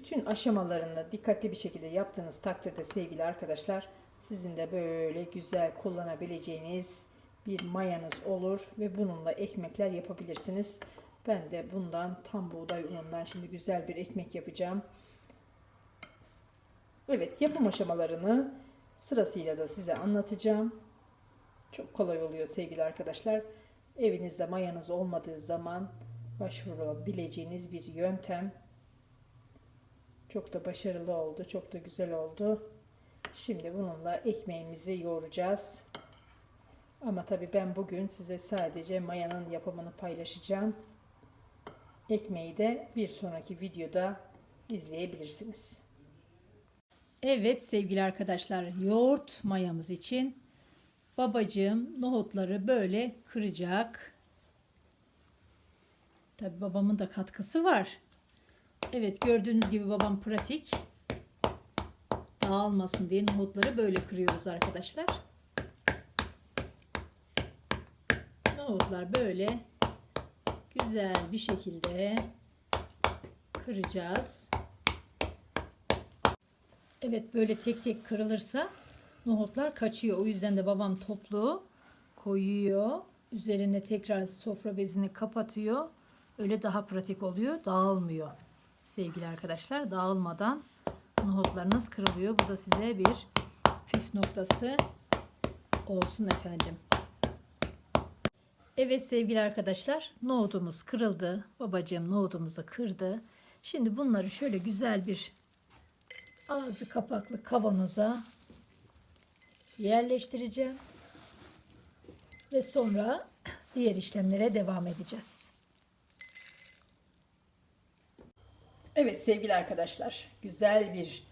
Bütün aşamalarını dikkatli bir şekilde yaptığınız takdirde sevgili arkadaşlar sizin de böyle güzel kullanabileceğiniz bir mayanız olur ve bununla ekmekler yapabilirsiniz. Ben de bundan tam buğday unundan şimdi güzel bir ekmek yapacağım. Evet yapım aşamalarını sırasıyla da size anlatacağım. Çok kolay oluyor sevgili arkadaşlar. Evinizde mayanız olmadığı zaman başvurabileceğiniz bir yöntem. Çok da başarılı oldu. Çok da güzel oldu. Şimdi bununla ekmeğimizi yoğuracağız. Ama tabii ben bugün size sadece mayanın yapımını paylaşacağım. Ekmeği de bir sonraki videoda izleyebilirsiniz. Evet sevgili arkadaşlar yoğurt mayamız için babacığım nohutları böyle kıracak. Tabi babamın da katkısı var. Evet gördüğünüz gibi babam pratik. Dağılmasın diye nohutları böyle kırıyoruz arkadaşlar. Nohutlar böyle güzel bir şekilde kıracağız. Evet böyle tek tek kırılırsa nohutlar kaçıyor. O yüzden de babam toplu koyuyor. Üzerine tekrar sofra bezini kapatıyor. Öyle daha pratik oluyor. Dağılmıyor. Sevgili arkadaşlar dağılmadan nohutlarınız kırılıyor. Bu da size bir püf noktası olsun efendim. Evet sevgili arkadaşlar nohutumuz kırıldı. Babacığım nohutumuzu kırdı. Şimdi bunları şöyle güzel bir ağzı kapaklı kavanoza yerleştireceğim. Ve sonra diğer işlemlere devam edeceğiz. Evet sevgili arkadaşlar, güzel bir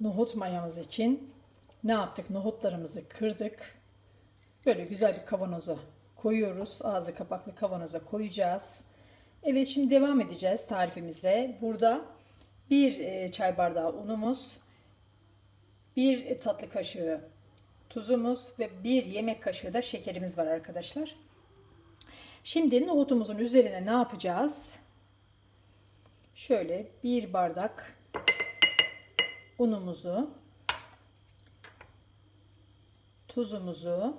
nohut mayamız için ne yaptık? Nohutlarımızı kırdık. Böyle güzel bir kavanoza koyuyoruz. Ağzı kapaklı kavanoza koyacağız. Evet şimdi devam edeceğiz tarifimize. Burada bir e, çay bardağı unumuz, bir tatlı kaşığı tuzumuz ve bir yemek kaşığı da şekerimiz var arkadaşlar. Şimdi nohutumuzun üzerine ne yapacağız? Şöyle bir bardak unumuzu, tuzumuzu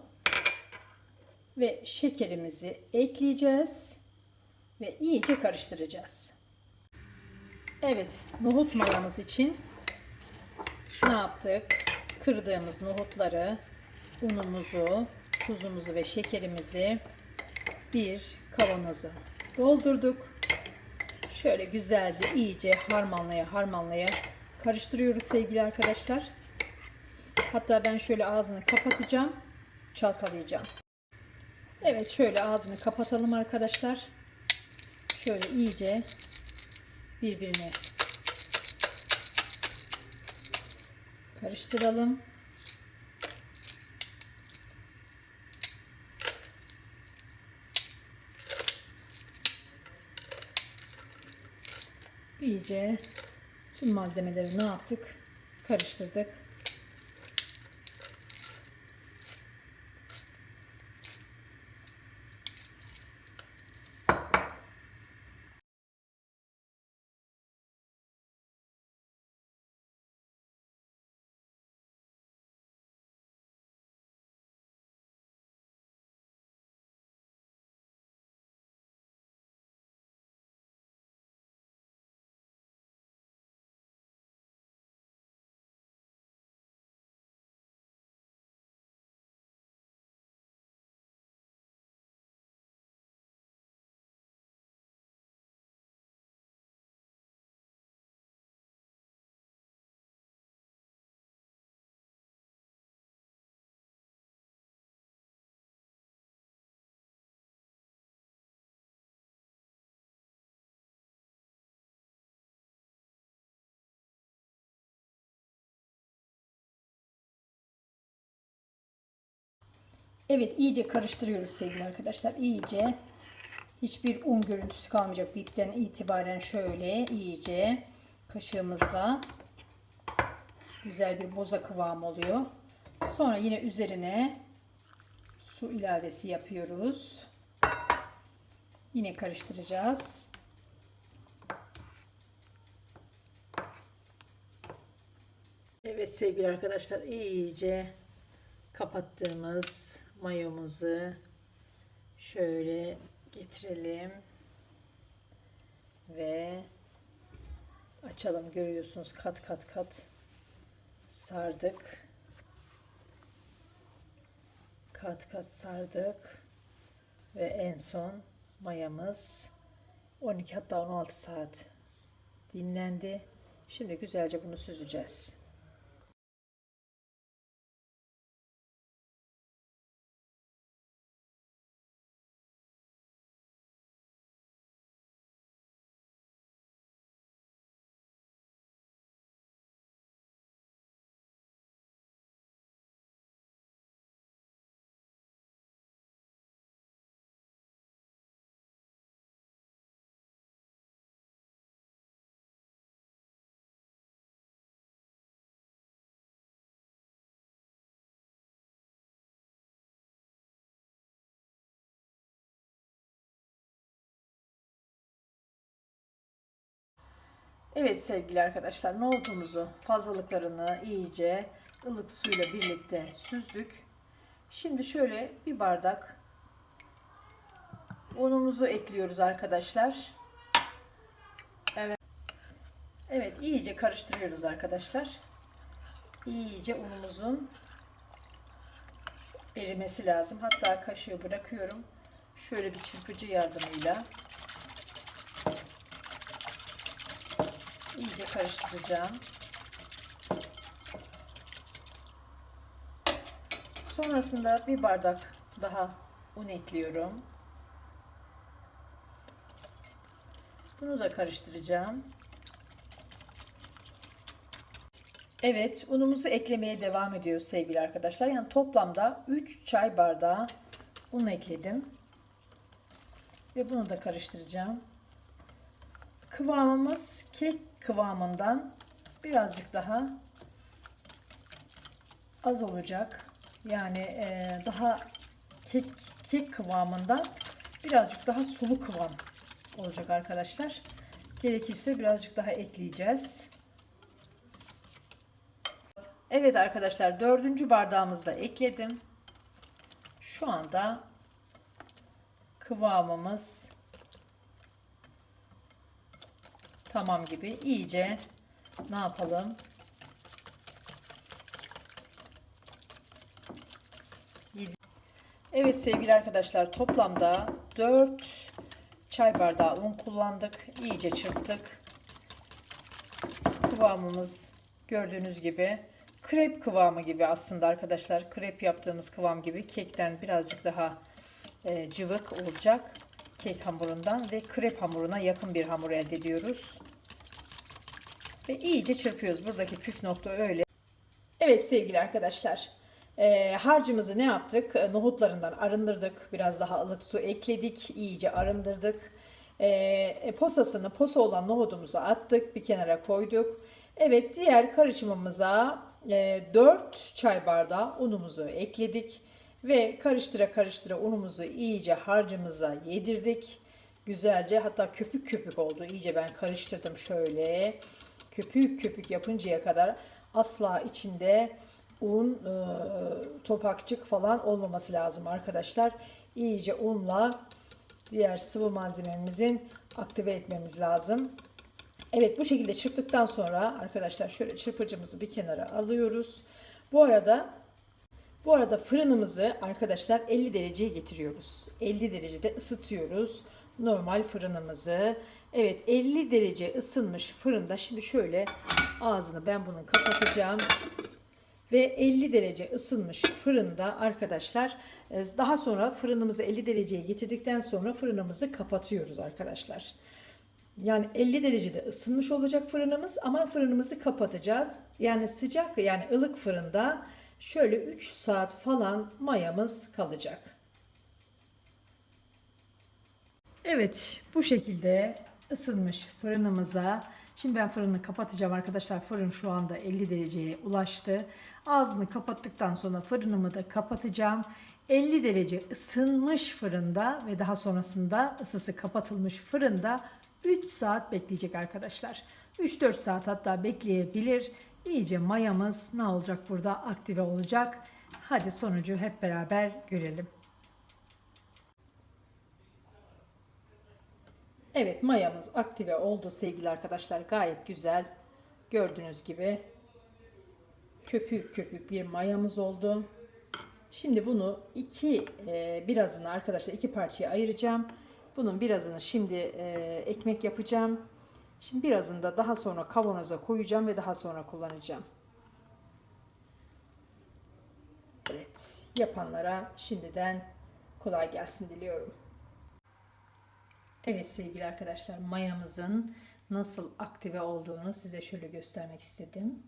ve şekerimizi ekleyeceğiz ve iyice karıştıracağız. Evet, nohut mayamız için ne yaptık? Kırdığımız nohutları, unumuzu, tuzumuzu ve şekerimizi bir kavanoza doldurduk. Şöyle güzelce iyice harmanlaya harmanlaya karıştırıyoruz sevgili arkadaşlar. Hatta ben şöyle ağzını kapatacağım. Çalkalayacağım. Evet şöyle ağzını kapatalım arkadaşlar. Şöyle iyice birbirine karıştıralım. İyice tüm malzemeleri ne yaptık? Karıştırdık. Evet iyice karıştırıyoruz sevgili arkadaşlar. İyice hiçbir un görüntüsü kalmayacak. Dipten itibaren şöyle iyice kaşığımızla güzel bir boza kıvam oluyor. Sonra yine üzerine su ilavesi yapıyoruz. Yine karıştıracağız. Evet sevgili arkadaşlar iyice kapattığımız mayomuzu şöyle getirelim ve açalım görüyorsunuz kat kat kat sardık kat kat sardık ve en son mayamız 12 hatta 16 saat dinlendi. Şimdi güzelce bunu süzeceğiz. Evet sevgili arkadaşlar nohutumuzu fazlalıklarını iyice ılık suyla birlikte süzdük. Şimdi şöyle bir bardak unumuzu ekliyoruz arkadaşlar. Evet. Evet iyice karıştırıyoruz arkadaşlar. İyice unumuzun erimesi lazım. Hatta kaşığı bırakıyorum. Şöyle bir çırpıcı yardımıyla iyice karıştıracağım. Sonrasında bir bardak daha un ekliyorum. Bunu da karıştıracağım. Evet, unumuzu eklemeye devam ediyoruz sevgili arkadaşlar. Yani toplamda 3 çay bardağı un ekledim. Ve bunu da karıştıracağım. Kıvamımız kek kıvamından birazcık daha az olacak. Yani e, daha kek, kek kıvamından birazcık daha sulu kıvam olacak arkadaşlar. Gerekirse birazcık daha ekleyeceğiz. Evet arkadaşlar dördüncü bardağımızı da ekledim. Şu anda kıvamımız tamam gibi iyice ne yapalım? Evet sevgili arkadaşlar toplamda 4 çay bardağı un kullandık. İyice çırptık. Kıvamımız gördüğünüz gibi krep kıvamı gibi aslında arkadaşlar. Krep yaptığımız kıvam gibi kekten birazcık daha e, cıvık olacak kek hamurundan ve krep hamuruna yakın bir hamur elde ediyoruz. Ve iyice çırpıyoruz. Buradaki püf nokta öyle. Evet sevgili arkadaşlar. E, harcımızı ne yaptık? E, nohutlarından arındırdık. Biraz daha ılık su ekledik. İyice arındırdık. E, posasını, posa olan nohudumuzu attık. Bir kenara koyduk. Evet diğer karışımımıza e, 4 çay bardağı unumuzu ekledik. Ve karıştıra karıştıra unumuzu iyice harcımıza yedirdik. Güzelce hatta köpük köpük oldu. İyice ben karıştırdım şöyle. Köpük köpük yapıncaya kadar asla içinde un, e, topakçık falan olmaması lazım arkadaşlar. İyice unla diğer sıvı malzememizin aktive etmemiz lazım. Evet bu şekilde çırptıktan sonra arkadaşlar şöyle çırpıcımızı bir kenara alıyoruz. Bu arada bu arada fırınımızı arkadaşlar 50 dereceye getiriyoruz. 50 derecede ısıtıyoruz normal fırınımızı. Evet 50 derece ısınmış fırında şimdi şöyle ağzını ben bunun kapatacağım. Ve 50 derece ısınmış fırında arkadaşlar e, daha sonra fırınımızı 50 dereceye getirdikten sonra fırınımızı kapatıyoruz arkadaşlar. Yani 50 derecede ısınmış olacak fırınımız ama fırınımızı kapatacağız. Yani sıcak yani ılık fırında şöyle 3 saat falan mayamız kalacak. Evet bu şekilde ısınmış fırınımıza. Şimdi ben fırını kapatacağım arkadaşlar. Fırın şu anda 50 dereceye ulaştı. Ağzını kapattıktan sonra fırınımı da kapatacağım. 50 derece ısınmış fırında ve daha sonrasında ısısı kapatılmış fırında 3 saat bekleyecek arkadaşlar. 3-4 saat hatta bekleyebilir. İyice mayamız ne olacak burada aktive olacak. Hadi sonucu hep beraber görelim. Evet mayamız aktive oldu sevgili arkadaşlar. Gayet güzel. Gördüğünüz gibi köpük köpük bir mayamız oldu. Şimdi bunu iki e, birazını arkadaşlar iki parçaya ayıracağım. Bunun birazını şimdi e, ekmek yapacağım. Şimdi birazını da daha sonra kavanoza koyacağım ve daha sonra kullanacağım. Evet, yapanlara şimdiden kolay gelsin diliyorum. Evet sevgili arkadaşlar mayamızın nasıl aktive olduğunu size şöyle göstermek istedim.